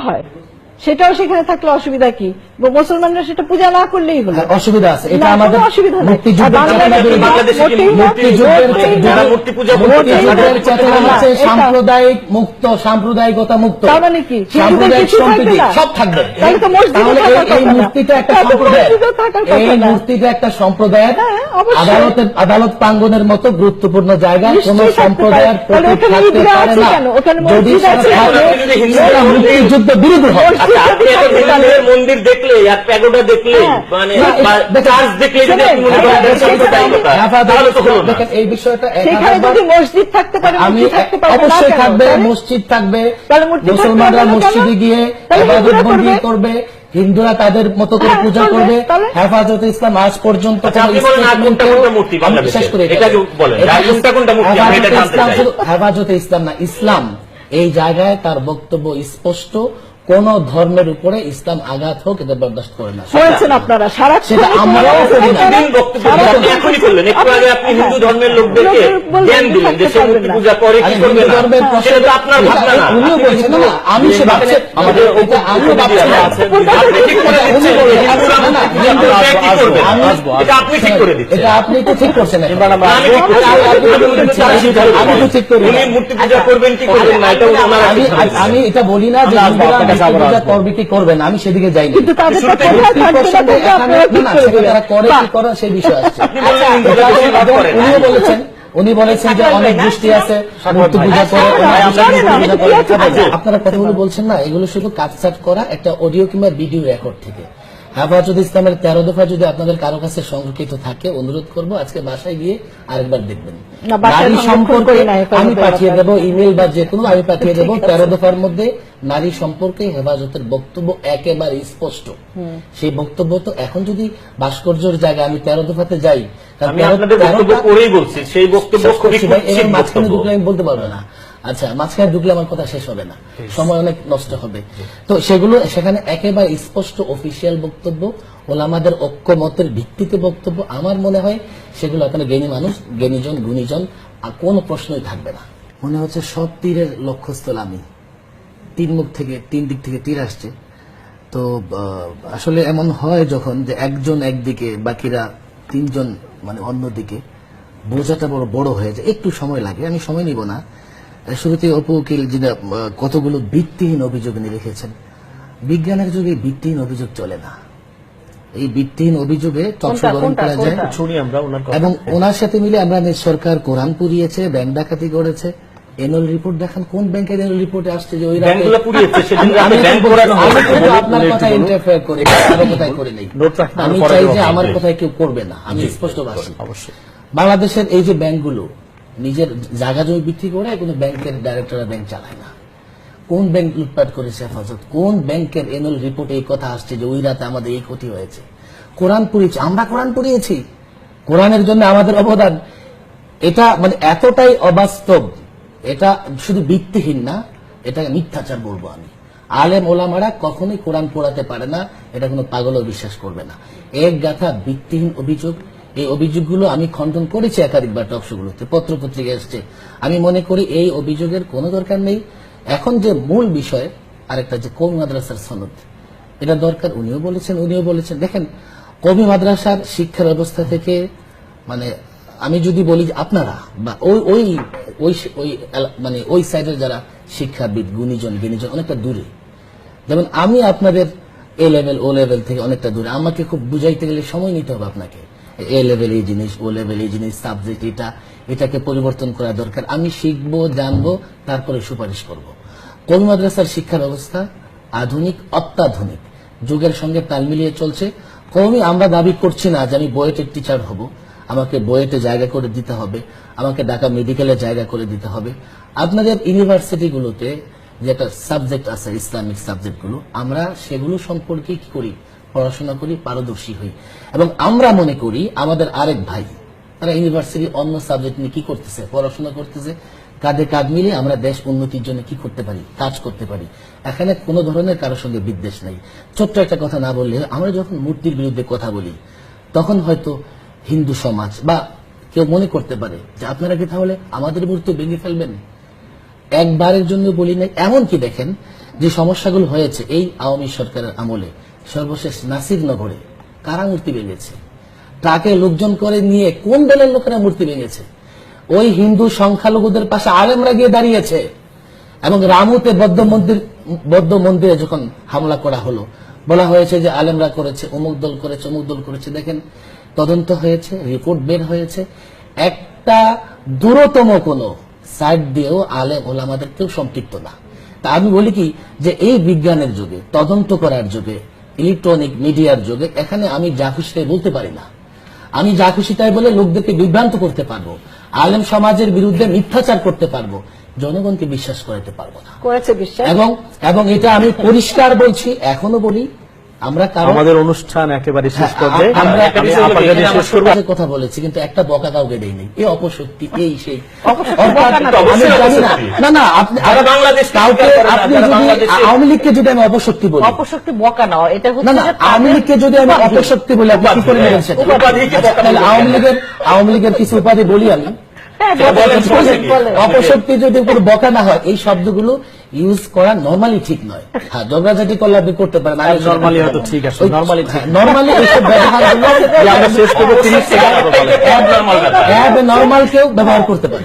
হয় সেটাও সেখানে থাকলে অসুবিধা কি? মুসলমানরা সেটা পূজা না করলেই হলো। হ্যাঁ, অসুবিধা আছে। এটা আমাদের সাম্প্রদায়িক মুক্ত সাম্প্রদায়িকতা মুক্ত। মানে কি? সাম্প্রদায়িক সম্প্রীতি সব থাকবে। তাহলে তো মসজিদও তাহলে থাকার এই- এই কথা না। মূর্তিটা একটা সম্প্রদায় মসজিদও থাকার কথা এই মূর্তিটা একটা সম্প্রদায়ের হ্যাঁ, আদালতের আদালত প্রাঙ্গনের মতো গুরুত্বপূর্ণ জায়গায় কোন সম্প্রদায়ের প্রতীক থাকতে পারে না। যদি মুক্তিযুদ্ধ বিরোধী আচ্ছা মন্দির দেখলে আর প্যাগোডা দেখলে হ্যাঁ। মানে দেখেন, চার্চ দেখলে যদি আপনি মনে করেন এই বিষয়টা সেখানে যদি মসজিদ থাকতে পারে আমি অবশ্যই থাকবে মসজিদ মুসলমানরা মসজিদে গিয়ে ইবাদত করবে? হিন্দুরা তাদের মতো করে হ্যাঁ, পূজা করবে? হেফাজতে ইসলাম আজ পর্যন্ত আচ্ছা, হেফাজতে ইসলাম না ইসলাম এই জায়গায় তার বক্তব্য স্পষ্ট কোন ধর্মের উপরে ইসলাম আঘাত হোক এটা বরদাস্ত করে না। হয়েছেন আপনারা? সারাক্ষণ সেটা আমরাও করি না। দিন বক্তব্য আপনি এখনই করলেন। একটু আগে আপনি হিন্দু ধর্মের লোকদেরকে জ্ঞান দিলেন যে সে মূর্তি পূজা করে কি করবে না? ধর্মের প্রশ্ন- সেটা তো আপনার ভাবনা না। উনিও বলছেন না, আমি সে ভাবছি আমাদের আমিও ভাবছি না। আপনি ঠিক করে উনি হিন্দুরা মূর্তি পূজা করবে, কি করবে এটা আপনি ঠিক করে দিচ্ছেন। এটা আপনি তো ঠিক করছেন আমি তো ঠিক করি উনি মূর্তি পূজা করবেন কি করবেন না এটা আমি আমি এটা বলি না যে করবে কি করবে না আমি সেদিকে যাই কিন্তু তাদের। তারা করে কি করে সেই বিষয়। উনিও বলেছেন উনি বলেছেন যে অনেক দৃষ্টি আছে মূর্তি পূজা করে না, অনেক না, দৃষ্টি না, পূজা এটা করে। কি আছে? আপনারা কথাগুলো বলছেন না এগুলো শুধু কাজ করা একটা অডিও কিংবা ভিডিও রেকর্ড থেকে হেফাজত ইসলামের তেরো দফা যদি আপনাদের কারও কাছে সংরক্ষিত থাকে অনুরোধ করব আজকে বাসায় গিয়ে আরেকবার দেখবেন। নারী সম্পর্কে হেফাজতের আমি পাঠিয়ে। দেবো ইমেল বা যে কোনো আমি পাঠিয়ে দেবো। তেরো দফার মধ্যে নারী সম্পর্কে হেফাজতের বক্তব্য একেবারে স্পষ্ট। সেই বক্তব্য তো এখন যদি ভাস্কর্যের জায়গায় আমি তেরো দফাতে যাই আমি তেরো- আপনাদের বক্তব্য করেই বলছি সেই বক্তব্য খুবই মাঝখানে আমি বলতে পারব না। আচ্ছা মাঝখানে ঢুকলে আমার কথা শেষ হবে না। সময় অনেক নষ্ট হবে। তো সেগুলো সেখানে একেবারে স্পষ্ট অফিসিয়াল বক্তব্য ওলামাদের ঐক্যমতের ভিত্তিতে বক্তব্য। আমার মনে হয় সেগুলো এখানে জ্ঞানী মানুষ জ্ঞানীজন গুণীজন আর কোনো প্রশ্নই থাকবে না। মনে হচ্ছে সব তীরের লক্ষ্যস্থল আমি। তিন মুখ থেকে তিন দিক থেকে তীর আসছে। তো আসলে এমন হয় যখন যে একজন একদিকে বাকিরা তিনজন মানে অন্যদিকে বোঝাটা বড় বড় হয়ে যায়। একটু সময় লাগে আমি সময় নিব না। শুরুতে অপু উকিল যেটা কতগুলো ভিত্তিহীন অভিযোগ নিয়ে রেখেছেন বিজ্ঞানের যুগে ভিত্তিহীন অভিযোগ চলে না। এই ভিত্তিহীন অভিযোগে চর্চা কোনটা, গরম কোনটা, করা যায়। কোনটা? শুনি আমরা ওনার কথা। এবং ওনার সাথে মিলে আমরা সরকার কোরআন পুড়িয়েছে ব্যাংক ডাকাতি করেছে। এনুয়াল রিপোর্ট দেখান কোন ব্যাংকের এনুয়াল রিপোর্টে আসছে যে ওই ব্যাংকগুলো পুড়িয়েছে, সেদিন আমি- ব্যাংক তো আমি কিন্তু আপনার কথা ইন্টারফেয়ার করি কারও কথাই করে নেই। আমি চাই যে আমার। কথায় কেউ করবে না আমি স্পষ্টবাসী অবশ্যই। বাংলাদেশের এই যে ব্যাংকগুলো নিজের জায়গা জমি বিক্রি করে কোনো ব্যাংকের ডাইরেক্টররা ব্যাংক চালায় না। কোন ব্যাংক লুটপাট করেছে হেফাজত? কোন ব্যাংকের এনুয়াল রিপোর্টে এই কথা আসছে যে ওই রাতে আমাদের এই ক্ষতি হয়েছে? কোরআন পড়িয়েছি, আমরা কোরআন পড়িয়েছি। কোরআনের জন্য আমাদের অবদান। এটা মানে এতটাই অবাস্তব। এটা শুধু ভিত্তিহীন না এটা মিথ্যাচার বলব আমি। আলেম ওলামারা কখনোই কোরআন পড়াতে পারে না, এটা কোনো পাগলও বিশ্বাস করবে না। এক গাথা ভিত্তিহীন অভিযোগ এই অভিযোগগুলো আমি খণ্ডন করেছি একাধিকবার টকশোগুলোতে পত্র পত্রিকা এসছে। আমি মনে করি এই অভিযোগের কোনো দরকার নেই। এখন যে মূল বিষয়, আরেকটা যে কোন মাদ্রাসার সনদ, এটা দরকার উনিও বলেছেন উনিও বলেছেন। দেখেন, কবি মাদ্রাসার শিক্ষা ব্যবস্থা থেকে মানে আমি যদি বলি আপনারা বা ওই ওই ওই ওই মানে ওই সাইডের যারা শিক্ষাবিদ, গুণীজন, জ্ঞানীজন অনেকটা দূরে। যেমন আমি আপনাদের এ লেভেল ও লেভেল থেকে অনেকটা দূরে। আমাকে খুব বুঝাইতে গেলে সময় নিতে হবে আপনাকে। এ লেভেল এই জিনিস ও লেভেল এই জিনিস সাবজেক্ট এটা, এটাকে পরিবর্তন করা দরকার। আমি শিখব, জানব, তারপরে সুপারিশ করব। কোন মাদ্রাসার শিক্ষা ব্যবস্থা আধুনিক, অত্যাধুনিক। যুগের সঙ্গে তাল মিলিয়ে চলছে। কমই আমরা দাবি করছি না যে আমি বয়েটের টিচার হব। আমাকে বয়েটে জায়গা করে দিতে হবে। আমাকে ঢাকা মেডিকেলে জায়গা করে দিতে হবে। আপনাদের ইউনিভার্সিটিগুলোতে যেটা সাবজেক্ট আছে, ইসলামিক সাবজেক্টগুলো আমরা সেগুলো সম্পর্কে কি করি? পড়াশোনা করি, পারদর্শী হই। এবং আমরা মনে করি, আমাদের আরেক ভাই, তারা ইউনিভার্সিটি অন্য সাবজেক্ট নিয়ে কি করতেছে, পড়াশোনা করতেছে, কাঁধে কাঁধ মিলিয়ে আমরা দেশ উন্নতির জন্য কি করতে পারি, কাজ করতে পারি। এখানে কোনো ধরনের কারোর সঙ্গে বিদ্বেষ নেই। ছোট্ট একটা কথা না বললে আমরা যখন মূর্তির বিরুদ্ধে কথা বলি, তখন হয়তো হিন্দু সমাজ বা কেউ মনে করতে পারে যে, আপনারা কি তাহলে আমাদের মূর্তি ভেঙে ফেলবেন? একবারের জন্য বলি নাই। এমন কি দেখেন যে সমস্যাগুলো হয়েছে এই আওয়ামী সরকারের আমলে। সর্বশেষ নাসিরনগরে কারা মূর্তি ভেঙেছে? ট্রাকে লোকজন করে নিয়ে কোন দলের লোকেরা মূর্তি ভেঙেছে? ওই হিন্দু সংখ্যালঘুদের পাশে আলেমরা গিয়ে দাঁড়িয়েছে। এবং রামুতে বৌদ্ধ মন্দির, বৌদ্ধ মন্দিরে যখন হামলা করা হলো, বলা হয়েছে যে আলেমরা করেছে, অমুক দল করেছে, অমুক দল করেছে। দেখেন, তদন্ত হয়েছে, রিপোর্ট বের হয়েছে। একটা দূরতম কোনো সাইড দিয়েও আলেম ওলামাদের কেউ সম্পৃক্ত না। তা আমি বলি কি, যে এই বিজ্ঞানের যুগে, তদন্ত করার যুগে ইলেকট্রনিক মিডিয়ার যুগে এখানে আমি যা খুশি তাই বলতে পারি না। আমি যা খুশি তাই বলে লোকদেরকে বিভ্রান্ত করতে পারব। আলেম সমাজের বিরুদ্ধে মিথ্যাচার করতে পারব। জনগণকে বিশ্বাস করাতে পারব না। এবং এবং এটা আমি পরিষ্কার বলছি এখনও বলি আমরা আমাদের অনুষ্ঠান একেবারে শেষ পর্যায়ে হ্যাঁ, আমরা কথা বলেছি কিন্তু একটা বকা কাউকে দেয়নি এই অপশক্তি এই সেই বকা না, না। আপনি যারা বাংলাদেশকে কাউকে আপনি যদি আওয়ামী লীগকে যদি আমি অপশক্তি বলি। অপশক্তি বকা না এটা হচ্ছে না আওয়ামী লীগকে যদি আমি অপশক্তি বলি আপনি কি করে নেবেন সেটা? বকা তাহলে বলবেন আওয়ামী লীগের আওয়ামী লীগের কিছু উপাধি বলি আমি। হ্যাঁ, সেটা। অপশক্তি যদি কোনো বকা না হয় এই শব্দগুলো ইউজ করা নর্মালি ঠিক নয় হ্যাঁ ঝগড়াঝাটি করলে আপনি করতে পারেন আমি নর্মালি হয়তো ঠিক আছে নর্মালি হ্যাঁ, নর্মালি এইসব ব্যবহার আমরা শেষ করব সেকেন্ড। নর্মাল কেউ ব্যবহার করতে পারে